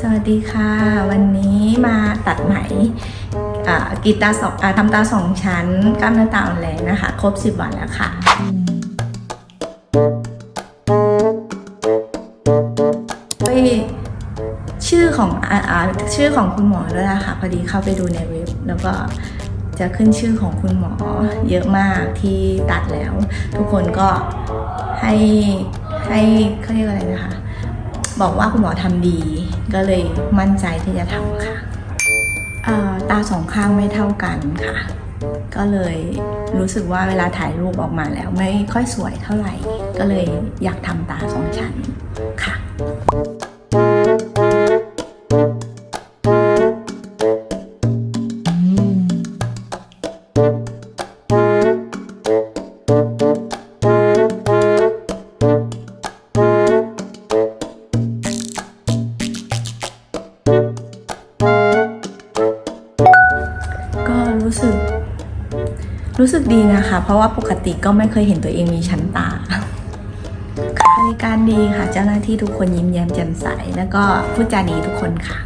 สวัสดีค่ะ วันนี้มาตัดไหมกีตาสองอทำตาสองชั้นกล้ามเนื้อตาอ่อนแรงนะคะ ครบ 10 วันแล้วค่ะด้วยชื่อของอาชื่อของคุณหมอด้วยนะคะพอดีเข้าไปดูในเว็บ แล้วก็จะขึ้นชื่อของคุณหมอเยอะมากที่ตัดแล้ว ทุกคนก็ให้ให้เขาเรียกอะไรนะคะ บอกว่าคุณหมอทำดี ก็เลยมั่นใจที่จะทำค่ะตาสองข้างไม่เท่ากันค่ะ ก็เลยรู้สึกว่าเวลาถ่ายรูปออกมาแล้วไม่ค่อยสวยเท่าไหร่ ก็เลยอยากทำตาสองชั้นค่ะ รู้สึก รู้สึกดีนะคะ เพราะว่าปกติก็ไม่เคยเห็นตัวเองมีชั้นตาบริการดีค่ะ เจ้าหน้าที่ทุกคนยิ้มแย้มแจ่มใส แล้วก็พูดจาดีทุกคนค่ะ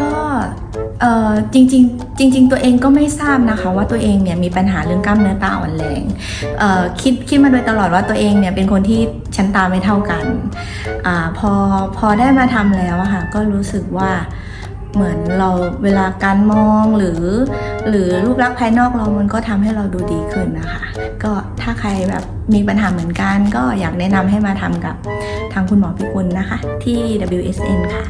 ก็เออจริงๆจริง ๆ ตัวเองก็ไม่ทราบนะคะ ว่าตัวเองเนี่ยมีปัญหาเรื่องกล้ามเนื้อตาอ่อนแรงเออคิดคิดมาโดยตลอดว่าตัวเองเนี่ยเป็นคนที่ชั้นตาไม่เท่ากันอ่าพอพอได้มาทำแล้วอะค่ะก็รู้สึกว่า เหมือนเราเวลาการมองหรือ หรือรูปลักษณ์ภายนอกเรามันก็ทำให้เราดูดีขึ้นนะคะ ก็ถ้าใครแบบมีปัญหาเหมือนกัน ก็อยากแนะนำให้มาทำกับทางคุณหมอพิกุลนะคะ ที่ WSN ค่ะ